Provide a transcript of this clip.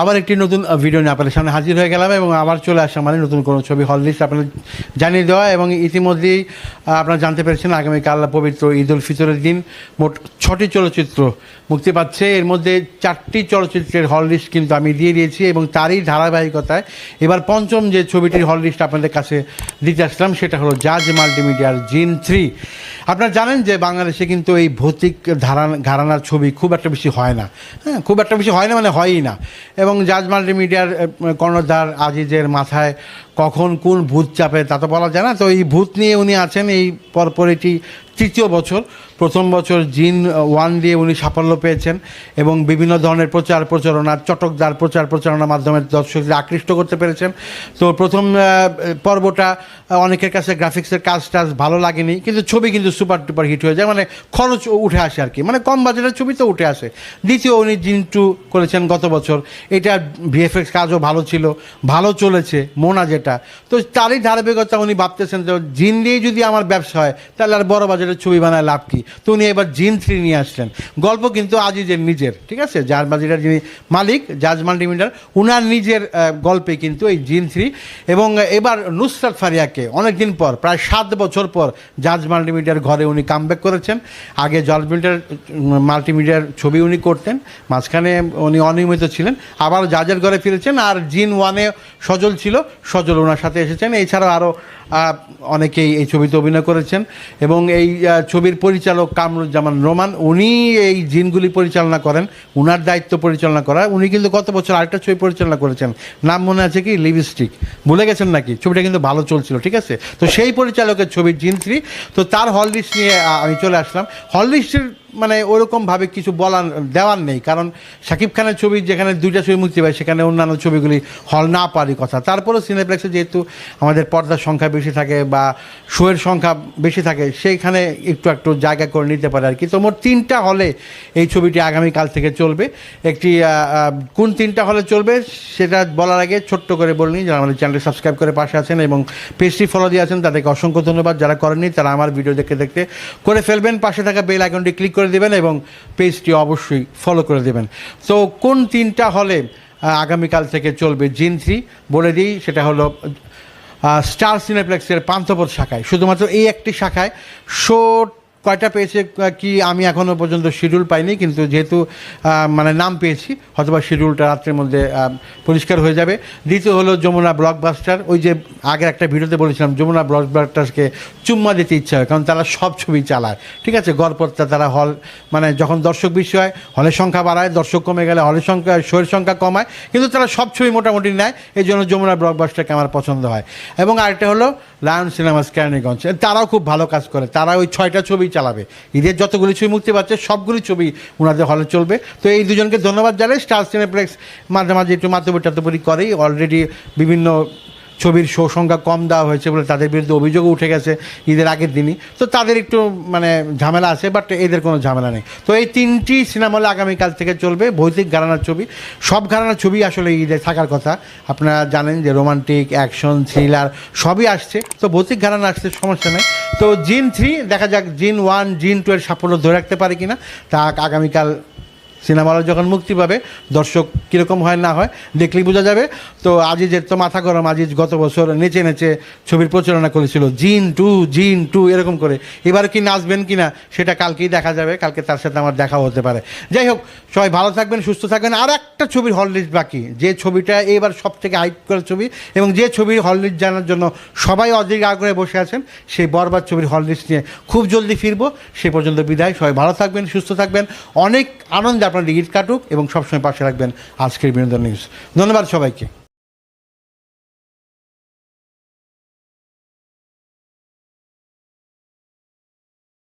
আবার একটি নতুন ভিডিও নিয়ে আপনাদের সামনে হাজির হয়ে গেলাম এবং আবার চলে আসা মানে নতুন কোনো ছবি হল লিস্ট আপনাদের জানিয়ে দেওয়া এবং ইতিমধ্যেই আপনারা জানতে পেরেছেন আগামীকাল পবিত্র ঈদ উল ফিতরের দিন। মোট ছটি চলচ্চিত্র মুক্তি পাচ্ছে। এর মধ্যে চারটি চলচ্চিত্রের হল লিস্ট কিন্তু আমি দিয়ে দিয়েছি এবং তারই ধারাবাহিকতায় এবার পঞ্চম যে ছবিটির হল লিস্ট আপনাদের কাছে দিতে আসলাম, সেটা হলো জাজ মাল্টিমিডিয়ার জিন থ্রি। আপনারা জানেন যে বাংলাদেশে কিন্তু এই ভৌতিক ধারা ঘরানার ছবি খুব একটা বেশি হয় না। হ্যাঁ খুব একটা বেশি হয় না মানে হয়ই না। এবং জাজমাল্টি মিডিয়ার কর্ণধার আজিজের মাথায় কখন কোন ভূত চাপে, তা তো বলা যায় না। তো এই ভূত নিয়ে উনি আছেন এই পরপর এটি তৃতীয় বছর। প্রথম বছর জিন ওয়ান দিয়ে উনি সাফল্য পেয়েছেন এবং বিভিন্ন ধরনের প্রচার প্রচারণা, চটকদার প্রচার প্রচারণার মাধ্যমে দর্শকদের আকৃষ্ট করতে পেরেছেন। তো প্রথম পর্বটা অনেকের কাছে গ্রাফিক্সের কাজ টাজ ভালো লাগেনি, কিন্তু ছবি কিন্তু সুপার টুপার হিট হয়ে যায় মানে খরচ উঠে আসে আর কি মানে কম বাজেটের ছবি তো উঠে আসে। দ্বিতীয় উনি জিন টু করেছেন গত বছর। এটা ভিএফএক্স কাজও ভালো ছিল, ভালো চলেছে, মোনা যেটা তো তারই ধারাবাহিকতা উনি ভাবতেছেন যে জিন দিয়ে যদি আমার ব্যবসা হয়, তাহলে আর বড় বাজারের ছবি বানায় লাভ কী? তো উনি এবার জিন থ্রি নিয়ে আসলেন। গল্প কিন্তু আজিজের নিজের, ঠিক আছে? যার বাজিটার যিনি মালিক, জাজ মাল্টিমিটার, উনার নিজের গল্পে কিন্তু এই জিন থ্রি। এবং এবার নুসরাত ফারিয়াকে অনেকদিন পর, প্রায় সাত বছর পর জাজ মাল্টিমিডিয়ার ঘরে উনি কামব্যাক করেছেন। আগে জাজ মিডিয়ার মাল্টিমিডিয়ার ছবি উনি করতেন। মাঝখানে উনি অনিয়মিত ছিলেন। আবার জাজের ঘরে ফিরেছেন। আর জিন ওয়ানে সজল ছিল, সজল ওনার সাথে এসেছেন। এছাড়াও আরও অনেকেই এই ছবিতে অভিনয় করেছেন। এবং এই ছবির পরিচালক কামরুজ্জামান রোমান, উনি এই জিনগুলি পরিচালনা করেন, উনার দায়িত্ব পরিচালনা করা। উনি কিন্তু গত বছর আরেকটা ছবি পরিচালনা করেছেন। নাম মনে আছে কি? লিপস্টিক। ভুলে গেছেন নাকি? ছবিটা কিন্তু ভালো চলছিল, ঠিক আছে? তো সেই পরিচালকের ছবি জিন তো তার হল লিস্ট নিয়ে আমি চলে আসলাম। হল লিস্টের মানে ওরকমভাবে কিছু বলার, দেওয়ার নেই। কারণ শাকিব খানের ছবি, যেখানে দুইটা ছবি মুক্তি পায়, সেখানে অন্যান্য ছবিগুলি হল না পারি কথা। তারপরেও সিনেপ্লেক্সে যেহেতু আমাদের পর্দার সংখ্যা বেশি থাকে বা শোয়ের সংখ্যা বেশি থাকে, সেইখানে একটু একটু জায়গা করে নিতে পারে আর কি। তো মোট তিনটা হলে এই ছবিটি আগামীকাল থেকে চলবে। একটি কোন তিনটা হলে চলবে সেটা বলার আগে ছোট্ট করে বলিনি যারা আমাদের চ্যানেলটি সাবস্ক্রাইব করে পাশে আছেন এবং পেজটি ফলো দিয়ে আছেন, তাদেরকে অসংখ্য ধন্যবাদ। যারা করেননি, তারা আমার ভিডিও দেখতে দেখতে করে ফেলবেন। পাশে থাকা বেল আইকনটি ক্লিক করে দেবেন এবং পেজটি অবশ্যই ফলো করে দেবেন। তো কোন তিনটা হলে আগামীকাল থেকে চলবে জিন থ্রি? বলে দিই, সেটা হলো স্টার সিনেপ্লেক্সের পান্থপথ শাখায়। শুধুমাত্র এই একটি শাখায় শো কয়টা পেয়েছে কি আমি এখনও পর্যন্ত শিডিউল পাইনি, কিন্তু যেহেতু মানে নাম পেয়েছি, হয়তোবা শিডিউলটা রাত্রের মধ্যে পরিষ্কার হয়ে যাবে। দ্বিতীয় হলো যমুনা ব্লকবাস্টার ওই যে আগের একটা ভিডিওতে বলেছিলাম, যমুনা ব্লকবাস্টারকে চুম্মা দিতে ইচ্ছা হয়, কারণ তারা সব ছবি চালায়। ঠিক আছে গড়পড়তা তারা হল মানে যখন দর্শক বেশি হয়, হলের সংখ্যা বাড়ায়, দর্শক কমে গেলে হলের সংখ্যা, শোয়ের সংখ্যা কমায়, কিন্তু তারা সব ছবি মোটামুটি নেয়, এই জন্য যমুনা ব্লকবাস্টারকে আমার পছন্দ হয়। এবং আরেকটা হলো লায়ন সিনেমাস কেরানীগঞ্জ তারাও খুব ভালো কাজ করে, তারা ওই ছয়টা ছবি চালাবে। ঈদের যতগুলি ছবি মুক্তি পাচ্ছে, সবগুলি ছবি ওনাদের হলে চলবে। তো এই দুজনকে ধন্যবাদ জানাই। স্টার সিনেপ্লেক্স মাঝে মাঝে একটু মাধ্যমে টাতবরি করেই। অলরেডি বিভিন্ন ছবির শো সংখ্যা কম দেওয়া হয়েছে বলে তাদের বিরুদ্ধে অভিযোগও উঠে গেছে ঈদের আগের দিনই। তো তাদের একটু মানে ঝামেলা আছে বাট এদের কোনো ঝামেলা নেই। তো এই তিনটি সিনেমা হলে আগামীকাল থেকে চলবে ভৌতিক ঘরানার ছবি। সব ঘরানার ছবি আসলে ঈদে থাকার কথা। আপনারা জানেন যে রোমান্টিক, অ্যাকশন, থ্রিলার সবই আসছে। তো ভৌতিক ঘরানা আসছে সমস্যা নেই। তো জিন থ্রি, দেখা যাক জিন ওয়ান, জিন টু এর সাফল্য ধরে রাখতে পারে কিনা। তা আগামীকাল সিনেমা হলে যখন মুক্তি পাবে, দর্শক কীরকম হয় না হয় দেখলেই বোঝা যাবে। তো আজিজের তো মাথা গরম, আজিজ গত বছর নেচে নেচে ছবির প্রচারণা করেছিল, জিন টু জিন টু, এরকম করে। এবার কি নাচবেন কি না সেটা কালকেই দেখা যাবে, কালকে তার সাথে আমার দেখা হতে পারে। যাই হোক, সবাই ভালো থাকবেন, সুস্থ থাকবেন। আর একটা ছবির হল বাকি, যে ছবিটা এবার সব থেকে হাইট করা ছবি এবং যে ছবির হল জানার জন্য সবাই অধীর আগ্রহে বসে আছেন, সেই বরবার ছবির হল লিস্ট নিয়ে খুব জলদি ফিরবো। সে পর্যন্ত বিদায়, সবাই ভালো থাকবেন, সুস্থ থাকবেন। অনেক আনন্দে আপনার টিকিট কাটুক এবং সবসময় পাশে রাখবেন আজকের বিনোদন নিউজ। ধন্যবাদ সবাইকে।